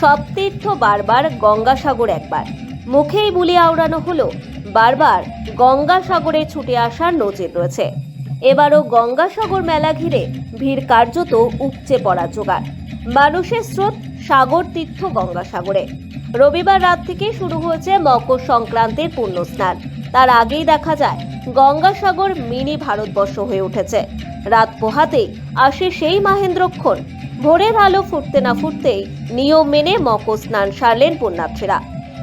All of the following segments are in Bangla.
সব তীর্থ বারবার গঙ্গাসাগর একবার। মুখেই বুলি আওড়ানো হলো, বারবার গঙ্গাসাগরে ছুটে আসার নজির রয়েছে। এবারও গঙ্গাসাগর মেলা ঘিরে ভিড় কার্যত উপচে পড়া জোগাড়। মানুষের স্রোত সাগর তীর্থ গঙ্গাসাগরে। রবিবার রাত থেকে শুরু হয়েছে মকর সংক্রান্তির পূর্ণ স্নান তার আগেই দেখা যায়, গঙ্গাসাগর মিনি ভারতবর্ষ হয়ে উঠেছে। রাত পোহাতেই আসে সেই মাহেন্দ্রক্ষণ ভোরের আলো ফুটতে না ফুটতেই নিয়ম মেনে মকর স্নান সারলেন পুণ্যার্থীরা।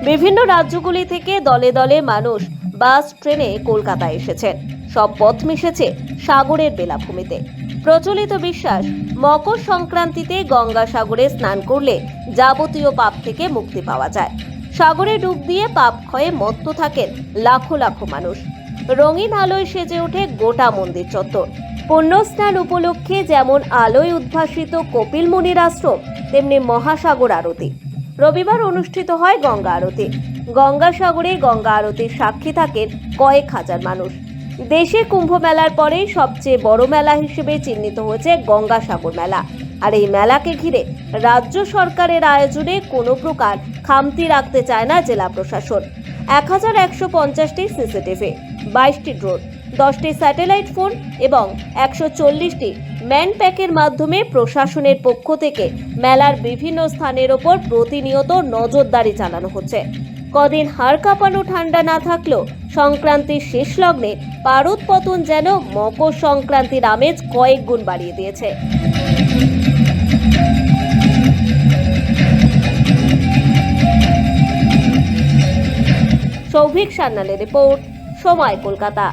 বিভিন্ন রাজ্যগুলি থেকে দলে দলে মানুষ বাস, ট্রেনে কলকাতায় এসেছেন। সব পথ মিশেছে সাগরের বেলাভূমিতে। প্রচলিত বিশ্বাস, মকর সংক্রান্তিতে গঙ্গা সাগরে স্নান করলে যাবতীয় পাপ থেকে মুক্তি পাওয়া যায়। সাগরে ডুব দিয়ে পাপ ক্ষয়ে মত্ত থাকেন লাখো লাখো মানুষ। রঙিন আলোয় সেজে ওঠে গোটা মন্দির চত্বর। পুণ্যস্নান উপলক্ষে যেমন আলোয় উদ্ভাসিত কপিল মুনির আশ্রম, তেমনি মহাসাগর আরতি। রবিবার অনুষ্ঠিত হয় গঙ্গা আরতি। গঙ্গাসাগরে গঙ্গা আরতির সাক্ষী থাকেন কয়েক হাজার মানুষ। দেশে কুম্ভ মেলার পরেই সবচেয়ে বড় মেলা হিসেবে চিহ্নিত হয়েছে গঙ্গাসাগর মেলা। আর এই মেলাকে ঘিরে রাজ্য সরকারের আয়োজনে কোনো প্রকার খামতি রাখতে চায় না জেলা প্রশাসন। এক হাজার একশো পঞ্চাশটি সিসিটিভি, বাইশটি ড্রোন, দশটি স্যাটেলাইট ফোন এবং একশো চল্লিশটি ম্যান প্যাকের মাধ্যমে প্রশাসনের পক্ষ থেকে মেলার বিভিন্ন স্থানের ওপর প্রতিনিয়ত নজরদারি চালানো হচ্ছে। কদিন হাড় কাঁপানো ঠান্ডা না থাকলেও সংক্রান্তির শেষ লগ্নে পারদ পতন যেন মকর সংক্রান্তির আমেজ কয়েক গুণ বাড়িয়ে দিয়েছে। সৌভিক সান্নালের রিপোর্ট, সময় কলকাতা।